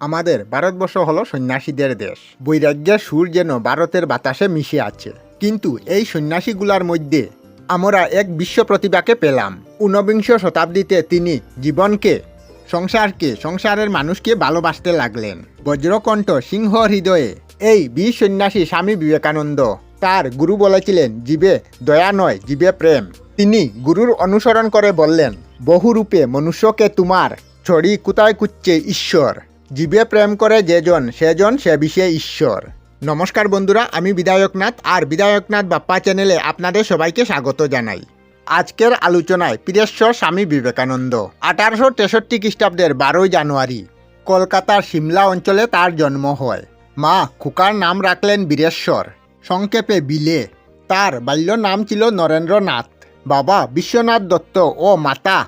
আমাদের ভারতবর্ষ হলো সন্ন্যাসীদের দেশ। বৈরাগ্যের সুর যেন ভারতের বাতাসে মিশে আছে। কিন্তু এই সন্ন্যাসীগুলার মধ্যে আমরা এক বিশ্ব প্রতিভাকে পেলাম। ঊনবিংশ শতাব্দীতে তিনি জীবনকে, সংসারকে, সংসারের মানুষকে ভালোবাসতে লাগলেন। বজ্রকণ্ঠ সিংহ হৃদয়ে এই বীর সন্ন্যাসী স্বামী বিবেকানন্দ তার গুরু বলেছিলেন, জীবে দয়া নয়, জীবে প্রেম। তিনি গুরুর অনুসরণ করে বললেন, বহুরূপে মনুষ্যকে তোমার ছড়ি কোথায় কুচ্ছে ঈশ্বর? জীবে প্রেম করে যেজন, সেজন সে বিষয়ে ঈশ্বর। নমস্কার বন্ধুরা, আমি বিধায়কনাথ আর বিধায়কনাথ বাপ্পা চ্যানেলে আপনাদের সবাইকে স্বাগত জানাই। আজকের আলোচনায় বীরেশ্বর স্বামী বিবেকানন্দ। আঠারোশো তেষট্টি খ্রিস্টাব্দের বারোই জানুয়ারি, কলকাতার সিমলা অঞ্চলে তার জন্ম হয়। মা খুকার নাম রাখলেন বীরেশ্বর, সংক্ষেপে বিলে। তার বাল্য নাম ছিল নরেন্দ্রনাথ। বাবা বিশ্বনাথ দত্ত ও মাতা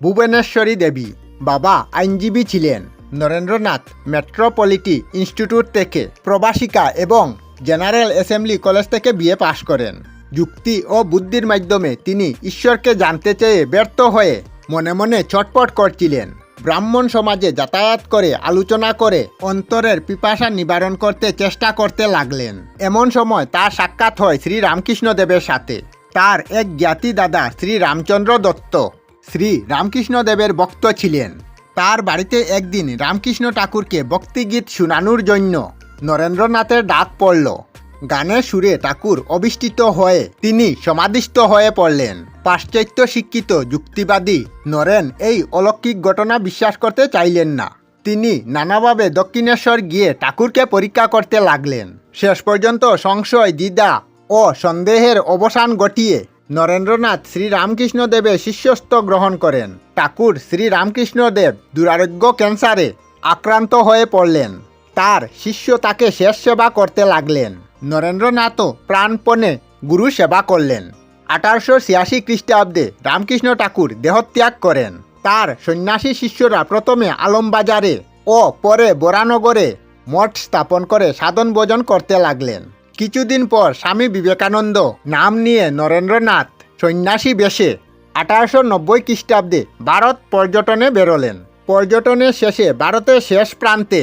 ভুবনেশ্বরী দেবী। বাবা আইনজীবী ছিলেন। নরেন্দ্রনাথ মেট্রোপলিটি ইনস্টিটিউট থেকে প্রবাসিকা এবং জেনারেল অ্যাসেম্বলি কলেজ থেকে বিএ পাশ করেন। যুক্তি ও বুদ্ধির মাধ্যমে তিনি ঈশ্বরকে জানতে চেয়ে ব্যর্থ হয়ে মনে মনে ছটপট করছিলেন। ব্রাহ্মণ সমাজে যাতায়াত করে, আলোচনা করে, অন্তরের পিপাসা নিবারণ করতে চেষ্টা করতে লাগলেন। এমন সময় তার সাক্ষাৎ হয় শ্রী রামকৃষ্ণ দেবের সাথে। তার এক জ্ঞাতি দাদা শ্রী রামচন্দ্র দত্ত। শ্রী রামকৃষ্ণ দেবের ভক্ত ছিলেন। তার বাড়িতে একদিন রামকৃষ্ণ ঠাকুরকে ভক্তিগীত শুনানোর জন্য নরেন্দ্রনাথের ডাক পড়ল। গানের সুরে ঠাকুর অবিষ্টিত হয়ে তিনি সমাধিস্থ হয়ে পড়লেন। পাশ্চাত্য শিক্ষিত যুক্তিবাদী নরেন এই অলৌকিক ঘটনা বিশ্বাস করতে চাইলেন না। তিনি নানাভাবে দক্ষিণেশ্বর গিয়ে ঠাকুরকে পরীক্ষা করতে লাগলেন। শেষ পর্যন্ত সংশয়, দ্বিধা ও সন্দেহের অবসান ঘটিয়ে নরেন্দ্রনাথ শ্রী রামকৃষ্ণ দেবের শিষ্যস্ত গ্রহণ করেন। ঠাকুর শ্রী রামকৃষ্ণ দেব দুরারোগ্য ক্যান্সারে আক্রান্ত হয়ে পড়লেন। তার শিষ্য তাকে শেষ সেবা করতে লাগলেন। নরেন্দ্রনাথও প্রাণপণে গুরু সেবা করলেন। আঠারোশো ছিয়াশি খ্রিস্টাব্দে রামকৃষ্ণ ঠাকুর দেহত্যাগ করেন। তার সন্ন্যাসী শিষ্যরা প্রথমে আলমবাজারে ও পরে বরানগরে মঠ স্থাপন করে সাধন ভোজন করতে লাগলেন। কিছুদিন পর স্বামী বিবেকানন্দ নাম নিয়ে নরেন্দ্রনাথ সন্ন্যাসী বেশে আঠারোশো নব্বই খ্রিস্টাব্দে ভারত পর্যটনে বেরোলেন। পর্যটনের শেষে ভারতের শেষ প্রান্তে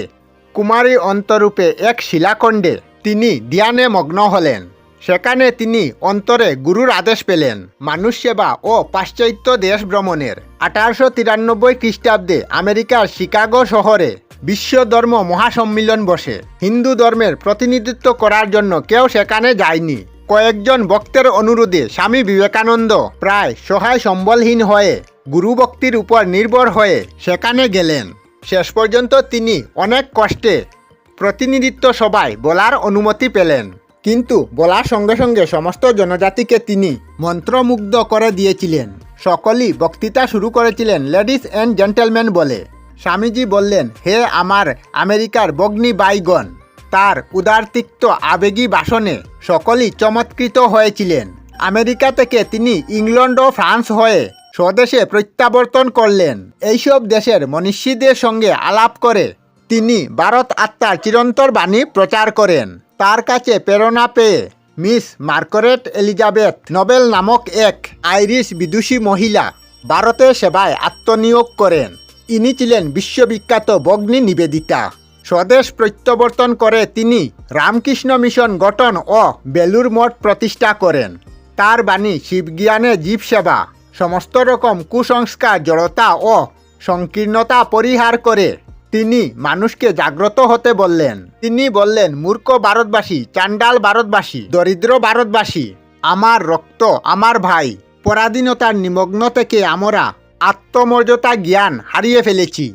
কুমারী অন্তরূপে এক শিলাখণ্ডে তিনি ধ্যানে মগ্ন হলেন। সেখানে তিনি অন্তরে গুরুর আদেশ পেলেন মানুষ সেবা ও পাশ্চাত্য দেশ ভ্রমণের। আঠারোশো তিরানব্বই খ্রিস্টাব্দে আমেরিকার শিকাগো শহরে বিশ্ব ধর্ম মহাসম্মিলন বসে। হিন্দু ধর্মের প্রতিনিধিত্ব করার জন্য কেউ সেখানে যায়নি। কয়েকজন ভক্তের অনুরোধে স্বামী বিবেকানন্দ প্রায় সহায় সম্বলহীন হয়ে, গুরু ভক্তির উপর নির্ভর হয়ে সেখানে গেলেন। শেষ পর্যন্ত তিনি অনেক কষ্টে প্রতিনিধিত্ব সবাই বলার অনুমতি পেলেন। কিন্তু বলার সঙ্গে সঙ্গে সমস্ত জনজাতিকে তিনি মন্ত্রমুগ্ধ করে দিয়েছিলেন। সকলেই বক্তৃতা শুরু করেছিলেন, লেডিস অ্যান্ড জেন্টেলম্যান বলে। স্বামীজি বললেন, হে আমার আমেরিকার বগ্নি বাইগণ তার উদারতিক্ত আবেগী ভাষণে সকলেই চমৎকৃত হয়েছিলেন। আমেরিকা থেকে তিনি ইংল্যান্ড ও ফ্রান্স হয়ে স্বদেশে প্রত্যাবর্তন করলেন। এইসব দেশের মনীষীদের সঙ্গে আলাপ করে তিনি ভারত আত্মার চিরন্তর বাণী প্রচার করেন। তার কাছে প্রেরণা পেয়ে মিস মার্করেট এলিজাবেথ নোবেল নামক এক আইরিশ বিদুষী মহিলা ভারতের সেবায় আত্মনিয়োগ করেন। ইনি ছিলেন বিশ্ববিখ্যাত বগ্নি নিবেদিতা। স্বদেশ প্রত্যাবর্তন করে তিনি রামকৃষ্ণ মিশন গঠন ও বেলুর মঠ প্রতিষ্ঠা করেন। তার বাণী শিবজ্ঞানে জীবসেবা, সমস্ত রকম কুসংস্কার, জড়তা ও সংকীর্ণতা পরিহার করে তিনি মানুষকে জাগ্রত হতে বললেন। তিনি বললেন, মূর্খ ভারতবাসী, চান্ডাল ভারতবাসী, দরিদ্র ভারতবাসী, আমার রক্ত, আমার ভাই, পরাধীনতার নিমগ্ন থেকে আমরা আত্মমর্যাদা জ্ঞান হারিয়ে ফেলেছি।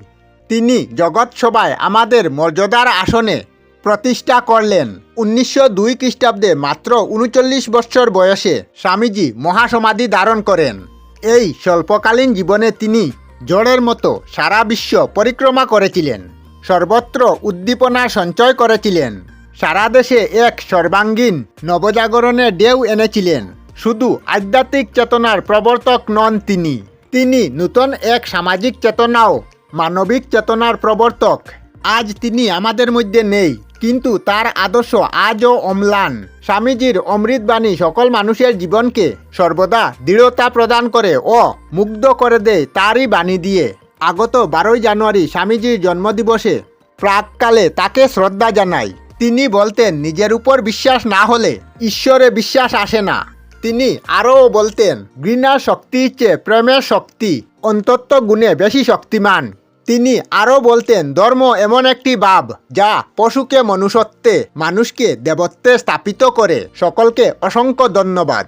তিনি জগৎ সভায় আমাদের মর্যাদার আসনে প্রতিষ্ঠা করলেন। উনিশশো দুই খ্রিস্টাব্দে মাত্র উনচল্লিশ বছর বয়সে স্বামীজি মহাসমাধি ধারণ করেন। এই স্বল্পকালীন জীবনে তিনি জড়ের মতো সারা বিশ্ব পরিক্রমা করেছিলেন। সর্বত্র উদ্দীপনা সঞ্চয় করেছিলেন। সারা দেশে এক সর্বাঙ্গীন নবজাগরণের ঢেউ এনেছিলেন। শুধু আধ্যাত্মিক চেতনার প্রবর্তক নন তিনি। তিনি নূতন এক সামাজিক চেতনাও, মানবিক চেতনার প্রবর্তক। আজ তিনি আমাদের মধ্যে নেই, কিন্তু তার আদর্শ আজও অম্লান। স্বামীজির অমৃতবাণী সকল মানুষের জীবনকে সর্বদা দৃঢ়তা প্রদান করে ও মুগ্ধ করে দেয় তারই বাণী দিয়ে। আগত বারোই জানুয়ারি স্বামীজির জন্মদিবসে প্রাককালে তাকে শ্রদ্ধা জানাই। তিনি বলতেন, নিজের উপর বিশ্বাস না হলে ঈশ্বরে বিশ্বাস আসে না। তিনি আরও বলতেন, ঘৃণার শক্তির চেয়ে প্রেমের শক্তি অন্তত্ব গুণে বেশি শক্তিমান। তিনি আরও বলতেন, ধর্ম এমন একটি ভাব যা পশুকে মনুষ্যত্বে, মানুষকে দেবত্বে স্থাপিত করে। সকলকে অসংখ্য ধন্যবাদ।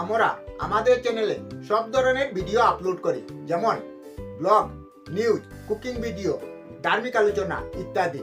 আমরা আমাদের চ্যানেলে সব ধরনের ভিডিও আপলোড করি, যেমন ব্লগ নিউজ কুকিং ভিডিও ধার্মিক আলোচনা ইত্যাদি।